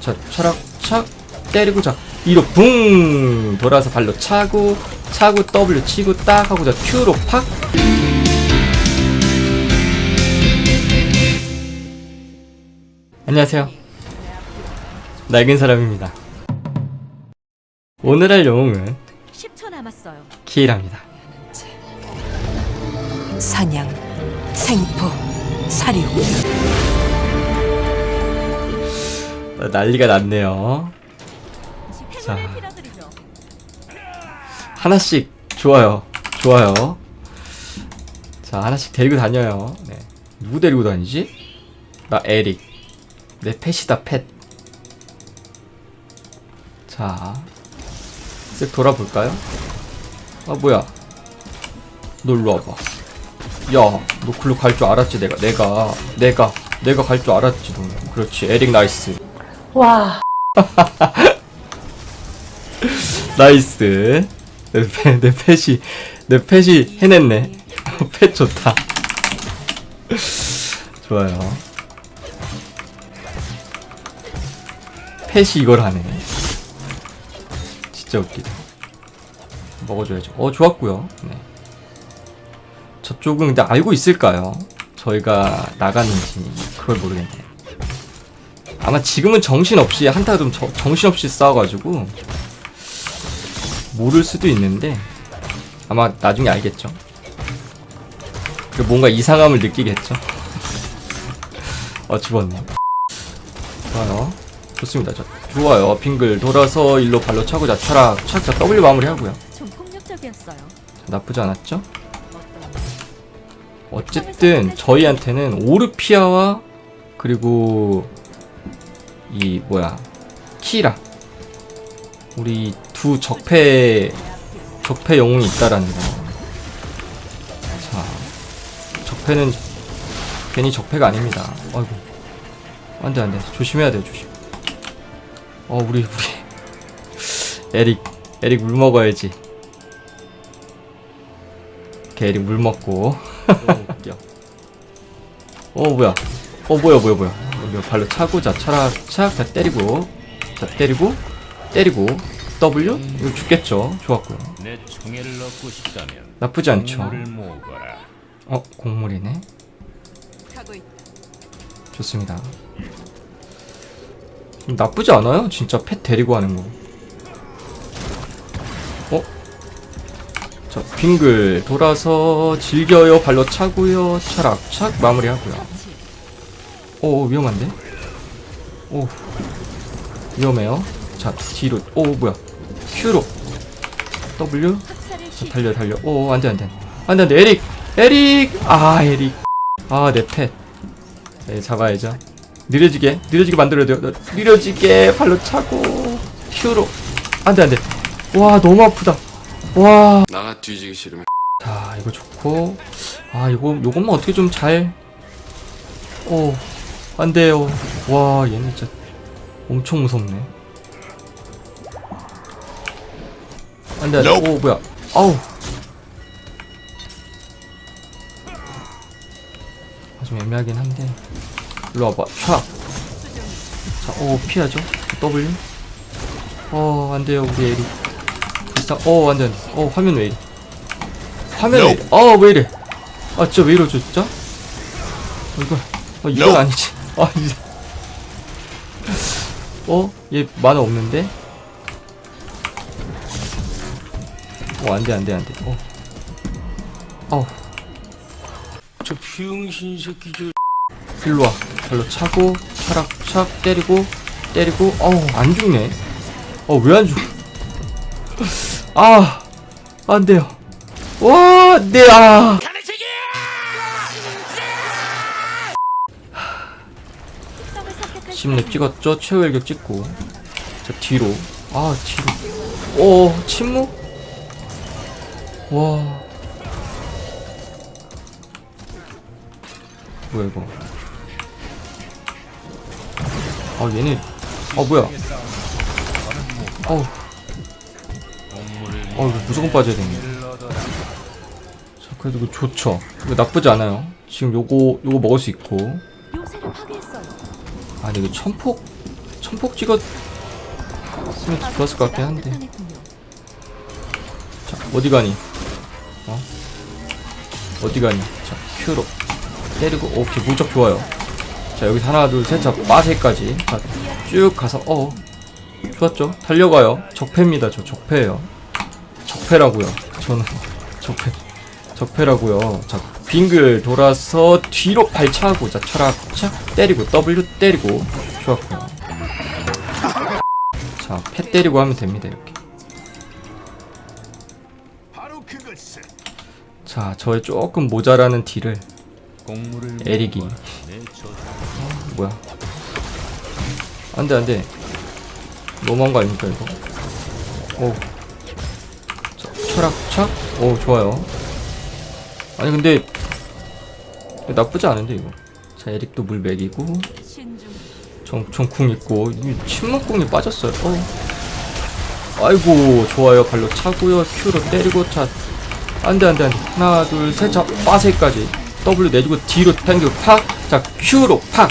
자 차락 착 때리고 자. 위로 붕! 돌아서 발로 차고 차고 W 치고 딱 하고 자. Q로 팍! 안녕하세요. 낡은 사람입니다. 오늘 할 영웅은 10초 남았어요. 키일합니다. 사냥, 생포, 사료. 어, 난리가 났네요. 자. 하나씩. 좋아요. 좋아요. 자 하나씩 데리고 다녀요. 네. 누구 데리고 다니지? 나 에릭. 내 펫이다 펫 자. 쓱 돌아볼까요? 아 뭐야. 너 일로 와봐. 야 너 글로 갈 줄 알았지 내가. 내가. 내가 내가 갈 줄 알았지 너. 그렇지. 에릭 나이스 와. 나이스. 내, 패, 내 펫이 내 펫이 해냈네. 펫 좋다. 좋아요. 펫이 이걸 하네. 진짜 웃기다. 먹어줘야죠 어 좋았고요. 네. 저쪽은 근데 알고 있을까요? 저희가 나갔는지. 그걸 모르겠네 아마 지금은 정신없이 한타가 좀 저- 정신없이 싸워가지고 모를 수도 있는데 아마 나중에 알겠죠. 그 뭔가 이상함을 느끼겠죠. 어 죽었네. 좋아요. 좋습니다. 자, 좋아요. 빙글 돌아서 일로 발로 차고 자 차락 착자 W 마무리 하고요. 좀 폭력적이었어요. 나쁘지 않았죠? 어쨌든 저희한테는 오르피아와 그리고 이 뭐야 키라 우리 두 적폐 적폐 영웅이 있다라는 거. 자, 적폐는 괜히 적폐가 아닙니다. 아이고, 안돼 안돼 조심해야 돼요 조심. 어 우리 우리 에릭 에릭 물 먹어야지. 오케이, 에릭 물 먹고. 어 뭐야? 어 뭐야 뭐야 뭐야? 여기 발로 차고 자 차라 차자 때리고 자 때리고 때리고 W 이거 죽겠죠? 좋았고요. 내 총애를 얻고 싶다면 나쁘지 않죠? 어 곡물이네. 좋습니다. 음, 나쁘지 않아요? 진짜 펫 데리고 하는 거. 어? 자, 빙글 돌아서 즐겨요. 발로 차고요. 차락 착 마무리하고요. 오 위험한데? 오 위험해요. 자 뒤로. 오 뭐야? Q로 W. 자 시. 달려 달려. 오 안돼 안돼 안돼 안돼 에릭 에릭 아 에릭 아내 펫. 네 잡아야죠. 느려지게 느려지게 만들어야 돼요. 너- 느려지게 발로 차고 Q로 안돼 안돼. 와 너무 아프다. 와. 나가 뒤지기 싫으면 자 이거 좋고 아 이거 요것만 어떻게 좀 잘. 오 안 돼요. 와 얘는 진짜 엄청 무섭네. 안 돼 안 돼. 오 뭐야? 아우. 아, 좀 애매하긴 한데. 일로 와봐. 촥. 자, 오 피하죠. W. 어 안 돼요 우리 에리. 비슷한. 어 안 돼 안 돼. 어 화면 왜 이래? 화면 왜 이래? 아왜 이래? 아 진짜 왜 이러죠 진짜? 어, 이거 아 이건 아니지. 아 이제. 어? 얘 만화 없는데? 어 안돼 안돼 안돼. 어. 어. 저 병신 새끼 저 일로 와. 발로 차고 차락 착 때리고 때리고 어우 안 죽네. 어 왜 안 죽어? 아 안돼요. 와, 네 아. 특성을 선택할 10렙 찍었죠? 최후 일격 찍고. 자 뒤로. 아 뒤로. 오 침묵? 와. 뭐야 이거? 아 얘네. 아 뭐야? 어우 어 이거 무조건 빠져야 되네. 자 그래도 이거 좋죠? 이거 나쁘지 않아요. 지금 요거 요거 먹을 수 있고. 요새를 파괴했어요. 아 근데 이거 천폭 손폭 찍었으면 좋았을 것 같긴 한데. 자 어디 가니? 어? 어디 가니? 자 큐로 때리고 오케이 무적 좋아요. 자 여기 하나 둘셋자 마세까지. 자 쭉 가서 어 좋았죠? 달려가요. 적패입니다 저 적패예요. 적패라고요. 저는 적패 적패라고요. 자 빙글 돌아서 뒤로 발차고 자 철학 착 때리고 W 때리고 좋았고요 자패 때리고 하면 됩니다 이렇게. 자 저의 조금 모자라는 딜을 에릭이. 뭐야? 안돼 안돼. 너무한 거 아닙니까 이거? 오. 자, 철학 착오 좋아요. 아니 근데 나쁘지 않은데 이거. 자 에릭도 물 먹이고. 신중. 정청쿵 있고. 이 침묵궁이 빠졌어요. 어. 아이고 좋아요. 발로 차고요. Q로 때리고. 자 안돼 안돼 안돼. 하나 둘셋자 빠세까지. W 내주고 뒤로 당기고 팍자 Q로 팍아.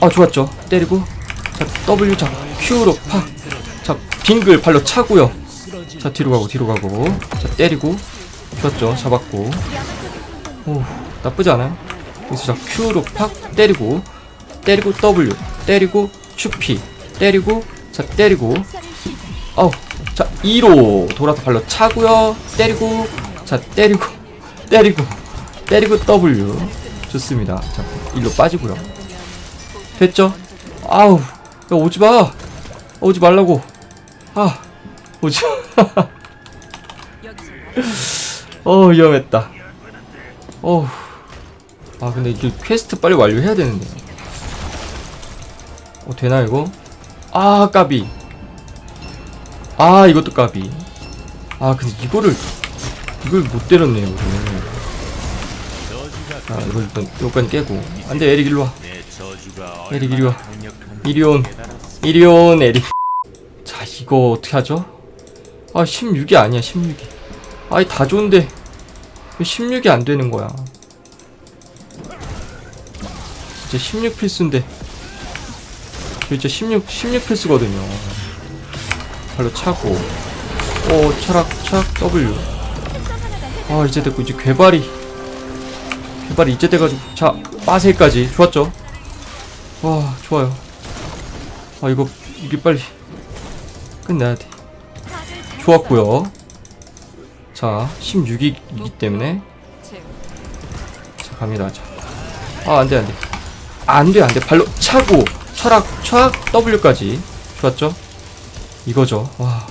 아 좋았죠. 때리고. 자 W. 자 Q로 팍자 빙글 발로 차고요. 자 뒤로 가고 뒤로 가고. 자 때리고 좋았죠. 잡았고. 오 나쁘지 않아요. 여기서 자 Q로 팍 때리고 때리고 W 때리고 QP 때리고 자 때리고. 아우 자 2로 돌아서 발로 차고요. 때리고 자 때리고 때리고 때리고 W. 좋습니다. 자 1로 빠지고요. 됐죠? 아우 야 오지마. 오지 말라고. 아 오지 어 위험했다. 어우. 아 근데 이게 퀘스트 빨리 완료해야 되는데. 어 되나 이거? 아 까비. 아 이것도 까비. 아 근데 이거를 이걸 못 때렸네 이거를 저주가 아 이걸 일단 여기까지 깨고. 안돼 에릭 일로와. 에릭 이리 와. 얼마나 강력한지 이리온. 이리온 에릭. 자 이거 어떻게 하죠? 아 16이 아니야 16이 아이 다 좋은데. 왜 16이 안 되는 거야. 진짜 16 필수인데. 저 진짜 16 16 필수거든요. 발로 차고. 오 철학 착 W. 아 이제 됐고 이제 괴발이. 괴발이 이제 돼가지고. 자 빠세까지. 좋았죠? 와 좋아요. 아 이거 이게 빨리 끝내야 돼. 좋았고요 자 16이기 때문에. 자 갑니다. 자 아 안돼 안돼. 안돼 안돼. 발로 차고 철학 철학 W까지. 좋았죠? 이거죠. 와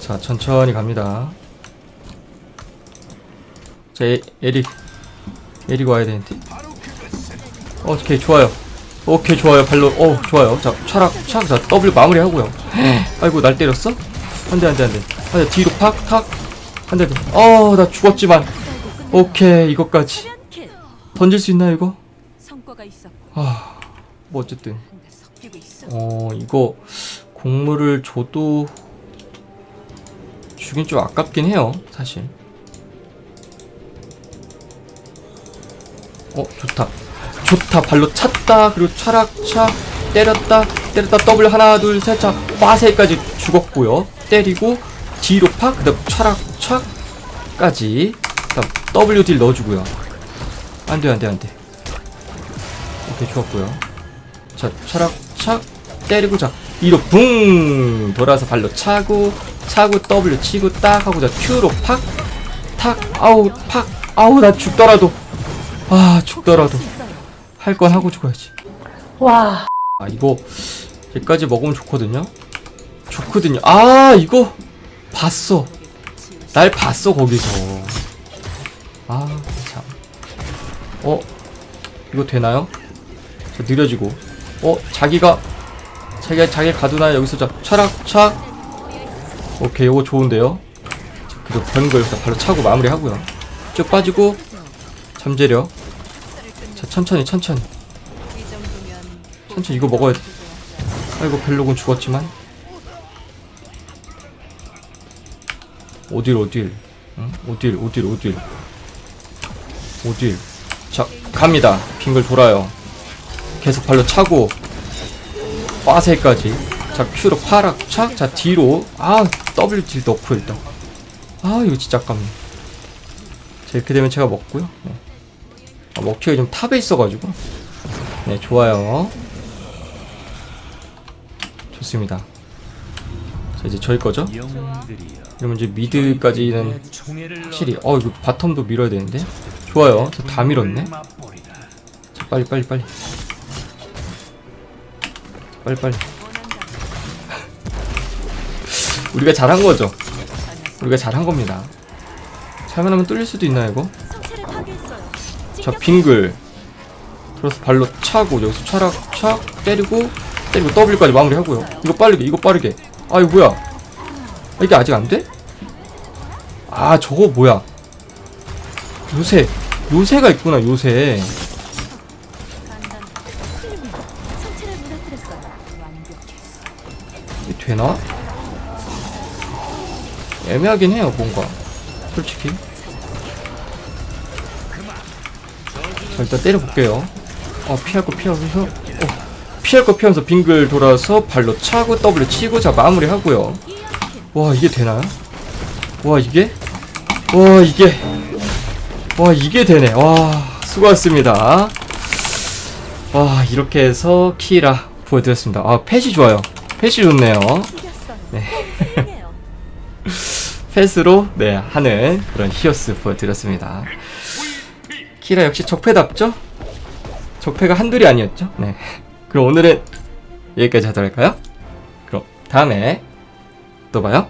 자 천천히 갑니다. 자 에, 에릭. 에릭 와야 되는데. 오케이 좋아요. 오케이 좋아요. 발로 어 좋아요. 자 차락 차락 자 W 마무리 하고요. 아이고 날 때렸어 안돼 안돼 안돼 안돼 뒤로 팍탁 안돼 어나 죽었지만. 오케이 이것까지. 킬. 던질 수 있나 이거? 있었고 아뭐 어쨌든. 어 이거 곡물을 줘도 주긴 좀 아깝긴 해요 사실. 어 좋다. 좋다. 발로 찼다. 그리고 차락차 때렸다. 때렸다. W 하나 둘셋자 빠세까지 죽었고요 때리고 뒤로 팍 그다음 차락차까지 그다음 W 딜 넣어주고요. 안돼 안돼 안돼. 오케이 좋았고요. 자 차락차 때리고 자 위로 붕! 돌아서 발로 차고 차고 W 치고 딱 하고 자 Q로 팍탁 아우 팍 아우 나 죽더라도. 아 죽더라도. 할 건 하고 죽어야지. 와. 아 이거 여기까지 먹으면 좋거든요 좋거든요. 아 이거 봤어. 날 봤어 거기서. 아참. 어 이거 되나요? 자 느려지고. 어 자기가 자기가 자기 가두나 여기서 자 차락 착 오케이 이거 좋은데요? 자, 그리고 변거 여기서 발로 차고 마무리하고요. 쭉 빠지고 잠재력. 자 천천히 천천히. 천천히 이거 먹어야 돼. 아이고 벨록은 죽었지만 어딜 어딜. 응? 어딜 어딜 어딜. 어딜. 자 갑니다. 빙글 돌아요. 계속 발로 차고. 빠세까지. 자 Q로 파락 착자 뒤로. 아 WD 넣고 일단. 아 이거 진짜 아깝네. 자 이렇게 되면 제가 먹고요. 네. 아, 먹튀가 좀 탑에 있어가지고. 네 좋아요. 좋습니다 자 이제 저희 거죠? 이러면 이제 미드까지는 확실히 어 이거 바텀도 밀어야 되는데? 좋아요. 저다 밀었네. 자, 빨리 빨리 빨리. 빨리 빨리. 우리가 잘한 거죠? 우리가 잘한 겁니다. 잘만 하면 뚫릴 수도 있나 이거. 자 빙글. 들어서 발로 차고 여기서 차락 착 때리고 때리고 W까지 마무리하고요. 이거 빠르게 이거 빠르게 아 이거 뭐야? 아, 이게 아직 안 돼? 아 저거 뭐야? 요새 요새가 있구나 요새. 되나? 애매하긴 해요 뭔가. 솔직히. 자 일단 때려볼게요. 어 피할 거 피하면서. 어, 피할 거 피하면서 빙글 돌아서 발로 차고 W 치고 자 마무리하고요 와 이게 되나요? 와 이게? 와 이게 와 이게 되네 와 수고하셨습니다 와 이렇게 해서 키라 보여드렸습니다 아 펫이 좋아요 펫이 좋네요. 네. 펫으로 네 하는 그런 히어스 보여드렸습니다 키라 역시 적패답죠? 적패가 한둘이 아니었죠? 네 그럼 오늘은 여기까지 하도록 할까요? 그럼 다음에 또 봐요